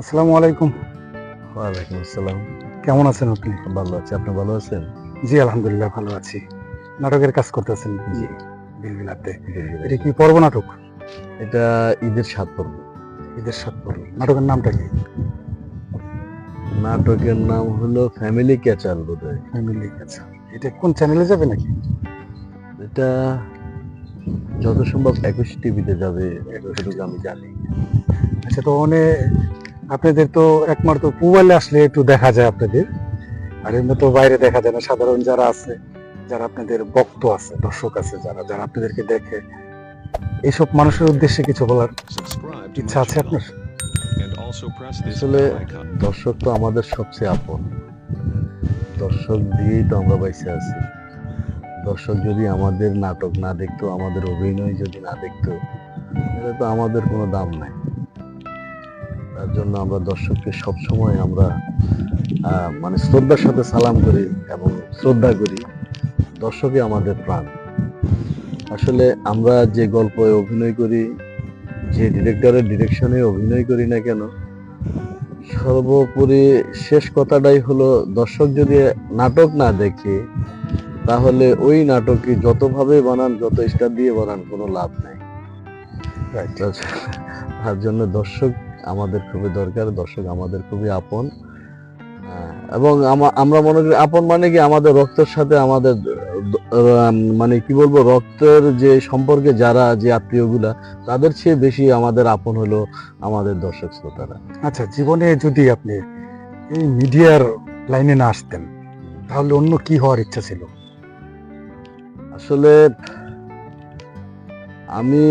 আসসালামু আলাইকুম। ওয়ালাইকুম আসসালাম। কেমন আছেন আপনি? ভালো আছি আপনি ভালো আছেন? জি আলহামদুলিল্লাহ ভালো আছি। নাটকের কাজ করতেছেন জি। বিলবিলাতে। এটা কি পর্ব নাটক? এটা ঈদের সাত পর্ব। ঈদের সাত পর্ব। নাটকের নামটা কি? নাটকের নাম হলো ফ্যামিলি ক্যাচার বোধ হয় ফ্যামিলি আচ্ছা এটা কোন চ্যানেলে যাবে নাকি? এটা যত সম্ভব একুশ টিভিতে যাবে আমি জানি। আচ্ছা তো ওনে আপনাদের তো একমাত্র মোবাইলে আসলে একটু দেখা যায় আপনাদের। আর এমনি তো বাইরে দেখা যায় না সাধারণ যারা আছে যারা আপনাদের ভক্ত আছে দর্শক আছে যারা যারা আপনাদেরকে দেখে। এইসব মানুষের উদ্দেশ্যে কিছু বলার ইচ্ছা আছে আপনার? আসলে দর্শক তো আমাদের সবচেয়ে আপন। দর্শক দিয়েই তো আমরা বাইসে আছি। দর্শক যদি আমাদের নাটক না দেখতো আমাদের অভিনয় যদি না দেখতো তাহলে তো আমাদের কোনো দাম নাই। তার জন্য আমরা দর্শককে সবসময় আমরা মানে শ্রদ্ধার সাথে সালাম করি এবং শ্রদ্ধা করি। দর্শকই আমাদের প্রাণ। আসলে আমরা যে গল্পে অভিনয় করি, যে ডিরেক্টরের ডিরেকশনে অভিনয় করি না কেন, সর্বোপরি শেষ কথাটাই হলো, দর্শক যদি নাটক না দেখে, তাহলে ওই নাটকে যতভাবে বানান, যত স্টার দিয়ে বানান, কোনো লাভ নেই। তার জন্য দর্শক আমাদের খুবই দরকার দর্শক আমাদের খুবই আপন। এবং আমরা মনে করি আপন মানে কি আমাদের রক্তের সাথে আমাদের মানে কি বলব রক্তের যে সম্পর্কে যারা যে আত্মীয়গুলা তাদের চেয়ে বেশি আমাদের আপন হলো আমাদের দর্শক শ্রোতারা। আচ্ছা জীবনে যদি আপনি এই মিডিয়ার লাইনে না আসতেন তাহলে অন্য কি হওয়ার ইচ্ছা ছিল? আসলে আমি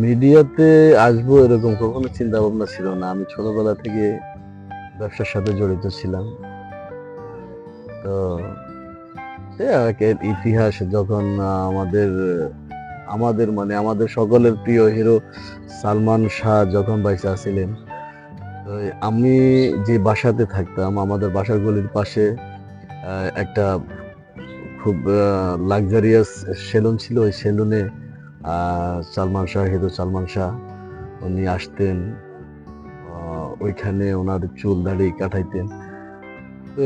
মিডিয়াতে আসব এরকম কখনো চিন্তা ভাবনা ছিল না। আমি ছোটবেলা থেকে ব্যবসার সাথে জড়িত ছিলাম। তো ইতিহাস যখন আমাদের আমাদের মানে আমাদের সকলের প্রিয় হিরো সালমান শাহ যখন বাইসে আছিলেন তো আমি যে বাসাতে থাকতাম, আমাদের বাসার গলির পাশে একটা খুব লাক্সারিয়াস সেলুন ছিল। ওই সেলুনে সালমান শাহ হিরো সালমান শাহ, উনি আসতেন ওইখানে ওনার চুল দাড়ি কাটাইতেন। তো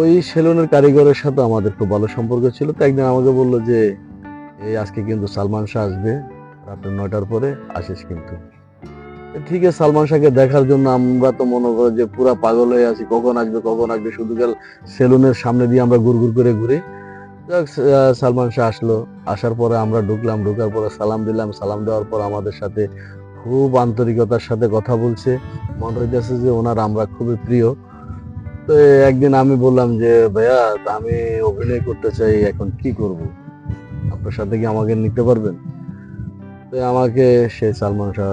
ওই সেলুনের কারিগরের সাথে আমাদের খুব ভালো সম্পর্ক ছিল। তো একদিন আমাকে বলল যে, এই আজকে কিন্তু সালমান শাহ আসবে, রাত্রে নয়টার পরে আসিস কিন্তু। ঠিক আছে, সালমান শাহকে দেখার জন্য আমরা তো মনে করো যে পুরা পাগল হয়ে আছি। কখন আসবে কখন আসবে? শুধু গেল সেলুনের সামনে দিয়ে আমরা ঘুর ঘুর করে ঘুরে। সালমান শাহ আসলো। আসার পরে আমরা ঢুকলাম, ঢুকার পরে সালাম দিলাম। সালাম দেওয়ার পর আমাদের সাথে খুব আন্তরিকতার সাথে কথা বলছে। মনে হইতেছে যে ওনার আমরা খুবই প্রিয়। তো একদিন আমি বললাম যে, ভাইয়া, আমি অভিনয় করতে চাই, এখন কি করব? আপনার সাথে কি আমাকে নিতে পারবেন? তো আমাকে সে সালমান শাহ,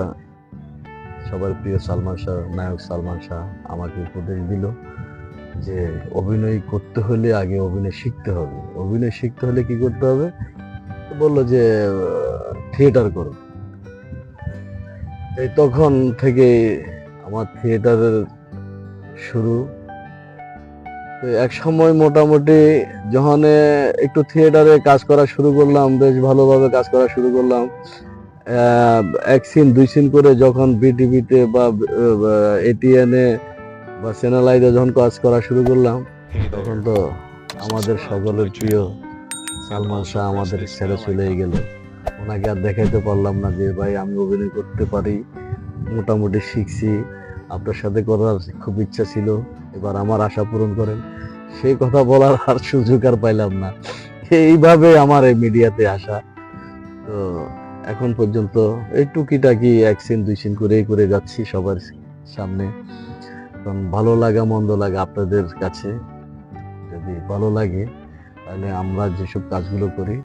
সবার প্রিয় সালমান শাহ, নায়ক সালমান শাহ আমাকে উপদেশ দিল। যে অভিনয় করতে হলে আগে অভিনয় শিখতে হবে। অভিনয় শিখতে হলে কি করতে হবে? বলল যে থিয়েটার করো। এই তখন থেকে আমার থিয়েটারের শুরু। এক সময় মোটামুটি যখন একটু থিয়েটারে কাজ করা শুরু করলাম, বেশ ভালোভাবে কাজ করা শুরু করলাম। এক সিন দুই সিন করে যখন বিটিভিতে বা এটিএনে বা চ্যানেল আইডে যখন কাজ করা শুরু করলাম তখন তো আমাদের সকলের প্রিয় সালমান শাহ আমাদের ছেড়ে চলে গেল। ওনাকে আর দেখাইতে পারলাম না যে ভাই আমি অভিনয় করতে পারি মোটামুটি শিখছি আপনার সাথে করার খুব ইচ্ছা ছিল এবার আমার আশা পূরণ করেন। সেই কথা বলার আর সুযোগ আর পাইলাম না। এইভাবে আমার এই মিডিয়াতে আসা। তো এখন পর্যন্ত এই টুকিটাকি এক সিন দুই সিন করেই করে যাচ্ছি সবার সামনে। কারণ ভালো লাগা, মন্দ লাগা আপনাদের কাছে যদি ভালো লাগে, তাহলে আমরা যেসব কাজগুলো করি